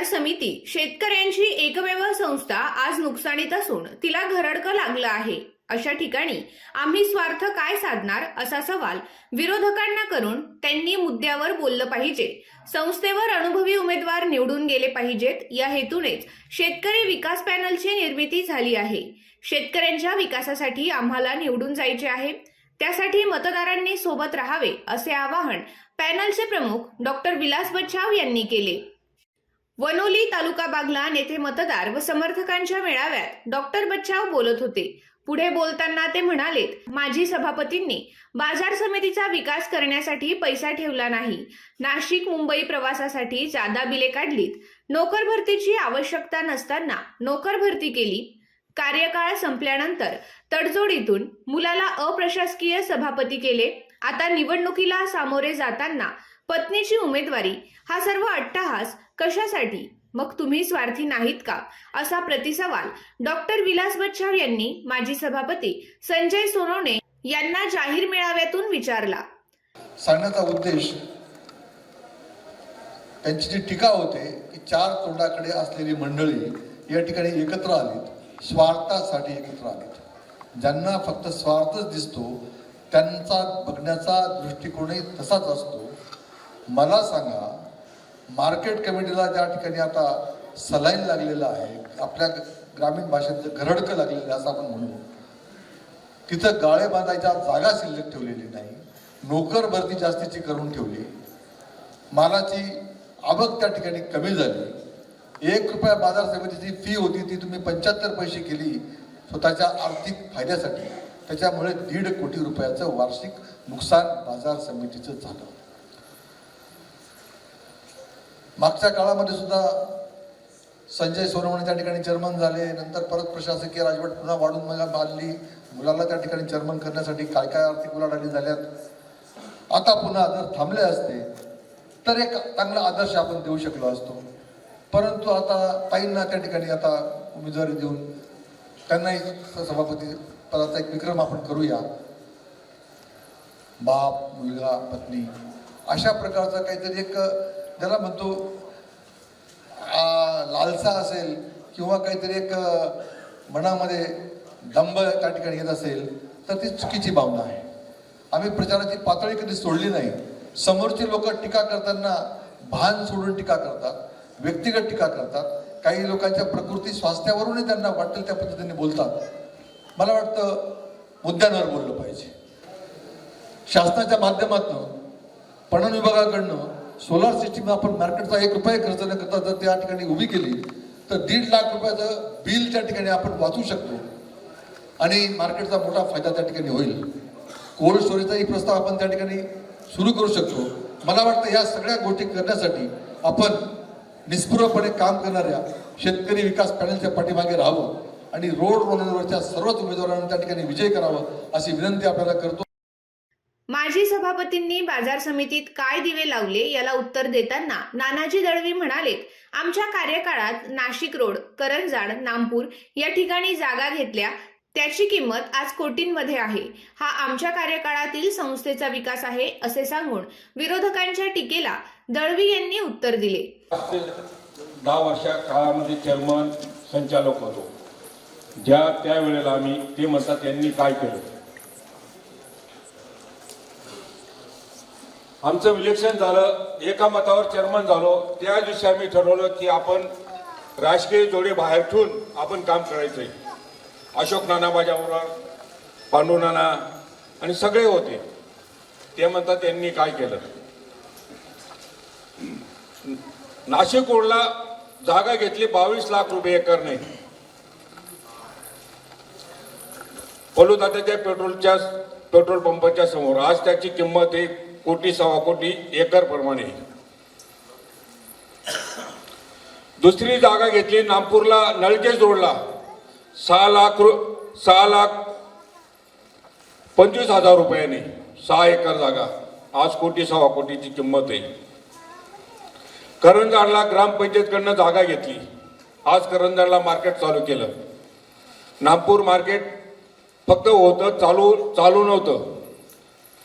बाजार समिती शेतकऱ्यांची एकमेव संस्था आज नुकसानीत असून तिला घरडकं लागलं आहे. अशा ठिकाणी आम्ही स्वार्थ काय साधणार असा सवाल विरोधकांना करून त्यांनी मुद्द्यावर बोललं पाहिजे. संस्थेवर अनुभवी उमेदवार निवडून गेले पाहिजेत. या हेतूनेच शेतकरी विकास पॅनलची निर्मिती झाली आहे. शेतकऱ्यांच्या विकासासाठी आम्हाला निवडून जायचे आहे. त्यासाठी मतदारांनी सोबत राहावे असे आवाहन पॅनलचे प्रमुख डॉक्टर विलास बच्छाव यांनी केले. वनोली तालुका बागलान येथे मतदार व समर्थकांच्या मेळाव्यात डॉक्टर बच्चाव बोलत होते. पुढे बोलताना ते म्हणालेत माजी सभापतींनी बाजार समितीचा विकास करण्यासाठी पैसा ठेवला नाही. नाशिक मुंबई प्रवासासाठी जादा बिले काढलीत. नोकर भरतीची आवश्यकता नसताना नोकर भरती केली. कार्यकाळ संपल्यानंतर तडजोडीतून मुलाला अप्रशासकीय सभापती केले. आता निवडणुकीला सामोरे जाताना पत्नीची उमेदवारी. हा सर्व अट्टहास कशासाठी? मग तुम्ही स्वार्थी नाहीत का? असा प्रतिसवाल डॉक्टर विलास बच्छाव यांनी माजी सभापती संजय सोनवणे यांना जाहीर मेळाव्यातून विचारला. सांगण्याचा उद्देश त्यांची जी टीका होते की चार तोंडाकडे असलेली मंडळी या ठिकाणी एकत्र आलीत स्वार्थासाठी एकत्र आलीत. ज्यांना फक्त स्वार्थच दिसतो त्यांचा बघण्याचा दृष्टिकोनही तसाच असतो. मला सांगा मार्केट कमिटीला ज्या ठिकाणी आता सलाईन लागलेलं आहे आपल्या ग्रामीण भाषेत घरडकं लागलेलं असं आपण म्हणू. तिथं गाळे बांधायच्या जागा शिल्लक ठेवलेली नाही नोकर भरती जास्तीची करून ठेवली. मालाची आवक त्या ठिकाणी कमी झाली. एक रुपया बाजार समितीची फी होती ती तुम्ही पंच्याहत्तर पैसे केली स्वतःच्या आर्थिक फायद्यासाठी. त्याच्यामुळे दीड कोटी रुपयाचं वार्षिक नुकसान बाजार समितीचं झालं. मागच्या काळामध्ये सुद्धा संजय सोनवणे त्या ठिकाणी चेअरमन झाले नंतर परत प्रशासकीय राजवट पुन्हा वाढून मला बांधली. मुलाला त्या ठिकाणी चेअरमन करण्यासाठी काय काय आर्थिक उलाढाली झाल्यात. आता पुन्हा जर थांबले असते तर एक चांगला आदर्श आपण देऊ शकलो असतो. परंतु आता ताईंना त्या ठिकाणी आता उमेदवारी देऊन त्यांनाही सभापती पदाचा एक विक्रम आपण करूया. बाप मुलगा पत्नी अशा प्रकारचा काहीतरी एक ज्याला म्हणतो लालसा असेल किंवा काहीतरी एक मनामध्ये दंभ त्या ठिकाणी येत असेल तर ती चुकीची भावना आहे. आम्ही प्रचाराची पातळी कधी सोडली नाही. समोरची लोक टीका करताना भान सोडून टीका करतात व्यक्तिगत टीका करतात. काही लोकांच्या प्रकृती स्वास्थ्यावरूनही त्यांना वाटेल त्या पद्धतीने बोलतात. मला वाटतं मुद्द्यांवर बोललं पाहिजे. शासनाच्या माध्यमातून पणन विभागाकडनं सोलार सिस्टीम आपण मार्केटचा एक रुपये खर्च न करता जर त्या ठिकाणी उभी केली तर दीड लाख रुपयाचं बिल त्या ठिकाणी आपण वाचू शकतो. आणि मार्केटचा मोठा फायदा त्या ठिकाणी होईल. कोल्ड स्टोरेजचाही प्रस्ताव आपण त्या ठिकाणी सुरू करू शकतो. मला वाटतं या सगळ्या गोष्टी करण्यासाठी आपण निस्पृहपणे काम करणाऱ्या शेतकरी विकास पॅनलच्या पाठीमागे राहावं आणि रोड रोलरवरच्या सर्वच उमेदवारांना त्या ठिकाणी विजय करावा अशी विनंती आपल्याला करतो. माजी सभापतींनी बाजार समितीत काय दिवे लावले याला उत्तर देताना नानाजी दळवी म्हणालेत आमच्या कार्यकाळात नाशिक रोड करंजाड नामपूर या ठिकाणी जागा घेतल्या. त्याची किंमत आज कोटींमध्ये आहे. हा आमच्या कार्यकाळातील संस्थेचा विकास आहे असे सांगून विरोधकांच्या टीकेला दळवी यांनी उत्तर दिले. दहा वर्षा काळामध्ये चेअरमन संचालक होतो. ज्या त्यावेळेला आम्ही ते म्हणतात त्यांनी काय केलं? आमचं इलेक्शन झालं एका मतावर चेअरमन झालो. त्या दिवशी आम्ही ठरवलं की आपण राजकीय जोडे बाहेर ठेवून आपण काम करायचंय. अशोक नाना माझ्याबरोबर पांडू नाना आणि सगळे होते. ते म्हणतात त्यांनी काय केलं? नाशिक रोडला जागा घेतली बावीस लाख रुपये एकरने पलुदात्याच्या पेट्रोलच्या पेट्रोल पंपाच्या समोर. आज त्याची किंमत एक कोटी सव्वा कोटी एकर प्रमाणे. दुसरी जागा घेतली नागपूरला नळकेच जोडला. सहा लाख रु सहा लाख पंचवीस हजार रुपयाने सहा एकर जागा. आज कोटी सव्वा कोटीची किंमत आहे. करंजाडला ग्रामपंचायतकडनं जागा घेतली. आज करंजाडला मार्केट चालू केलं. नागपूर मार्केट फक्त होतं चालू चालू नव्हतं.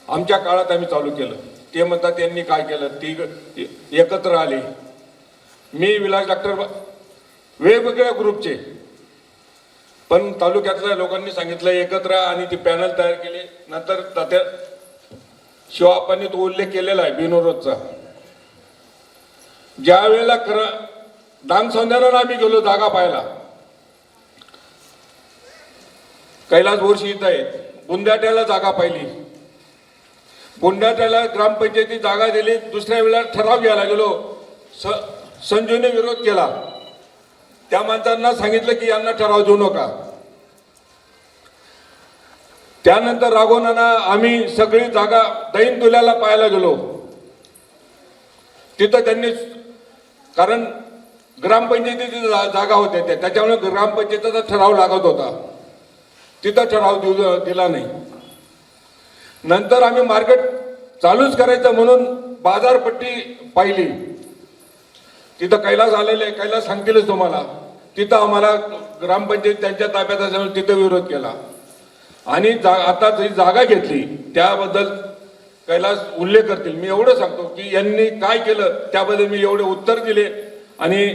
आमच्या काळात आम्ही चालू केलं. ते म्हणतात त्यांनी काय केलं? ती एकत्र आले. मी विलास डॉक्टर वेगवेगळ्या ग्रुपचे. पण तालुक्यातल्या लोकांनी सांगितलं एकत्र आणि ती पॅनल तयार केली. नंतर त्या शिवापांनी तो उल्लेख केलेला आहे बिनोरोजचा ज्या वेळेला खरं दान सौंदर्यानं आम्ही गेलो जागा पाहायला कैलास बोरशी इथं आहे. बुंद्याट्याला जागा पाहिली. बुंद्याट्याला ग्रामपंचायती जागा दिली. दुसऱ्या वेळेला ठराव घ्यायला गेलो. स संजूने विरोध केला. त्या माणसांना सांगितलं की यांना ठराव देऊ नका. त्यानंतर राघवनाना आम्ही सगळी जागा दैन तुल्याला पाहायला गेलो. तिथं त्यांनी कारण ग्रामपंचायतीची जा- जागा होत्या त्या त्याच्यामुळे ग्रामपंचायतीचा ठराव लागत होता. तिथं ठराव देऊ दिला नाही. नंतर आम्ही मार्केट चालूच करायचं म्हणून बाजारपट्टी पाहिली. तिथं कैलास आलेले कैलास सांगतीलच तुम्हाला. तिथं आम्हाला ग्रामपंचायत त्यांच्या ताब्यात असल्यामुळे तिथं विरोध केला. आणि जा आता जी जागा घेतली त्याबद्दल कैलास उल्लेख करतील. मी एवढं सांगतो की यांनी काय केलं त्याबद्दल मी एवढे उत्तर दिले. आणि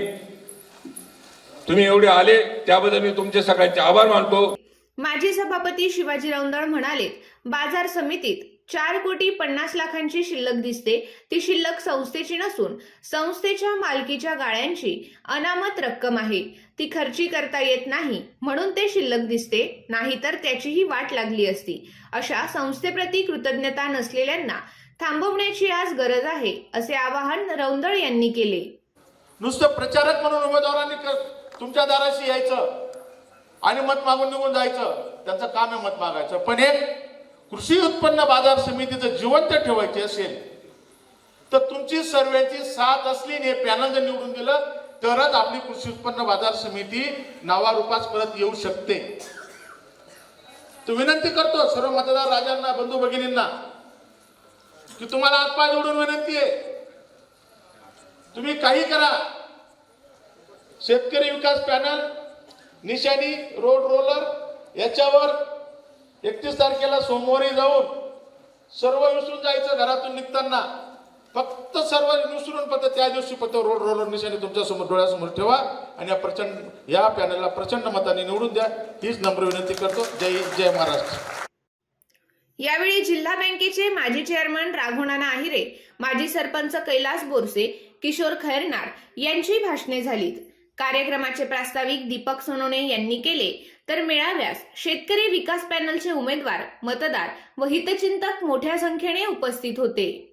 तुम्ही एवढे आले त्याबद्दल मी तुमचे सगळ्यांचे आभार मानतो. माजी सभापती शिवाजी रौंदळ म्हणाले बाजार समितीत चार कोटी पन्नास लाखांची शिल्लक दिसते. ती शिल्लक संस्थेची नसून संस्थेच्या मालकीच्या गाळ्यांची अनामत रक्कम आहे. ती खर्ची करता येत नाही म्हणून ते शिल्लक दिसते नाहीतर त्याचीही वाट लागली असती. अशा संस्थेप्रती कृतज्ञता नसलेल्यांना थांबवण्याची आज गरज आहे असे आवाहन रौंदळ यांनी केले. नुसतं प्रचारक म्हणून उमेदवारांनी तुमच्या दाराशी यायचं आणि मत मागून निघून जायचं. त्यांचं काम आहे मत मागायचं. पण एक कृषी उत्पन्न बाजार समितीचं जिवंत ठेवायची असेल तर तुमची सर्वेची साथ असली हे पॅनल जर निवडून दिलं तरच आपली कृषी उत्पन्न बाजार समिती नावारूपास परत येऊ शकते. तो विनंती करतो सर्व मतदार राजांना बंधू भगिनींना की तुम्हाला आत्मा निवडून विनंती आहे. तुम्ही काही करा. शेतकरी विकास पॅनल निशाणी रोड रोलर याच्यावर एकतीस तारखेला सोमवारी जाऊन सर्व विसरून जायचं घरातून निघताना. फक्त सर्व विसरून फक्त त्या दिवशी फक्त रोड रोलर निशाने तुमच्यासमोर डोळ्यासमोर ठेवा आणि या प्रचंड या पॅनलला प्रचंड मताने निवडून द्या. हीच नम्र विनंती करतो. जय जय महाराष्ट्र. यावेळी जिल्हा बँकेचे माजी चेअरमन राघोनाना आहिरे माजी सरपंच कैलास बोरसे किशोर खैरनार यांची भाषणे झालीत. कार्यक्रमाचे प्रास्ताविक दीपक सोनोने यांनी केले. तर मेळाव्यास शेतकरी विकास पॅनलचे उमेदवार मतदार व हितचिंतक मोठ्या संख्येने उपस्थित होते.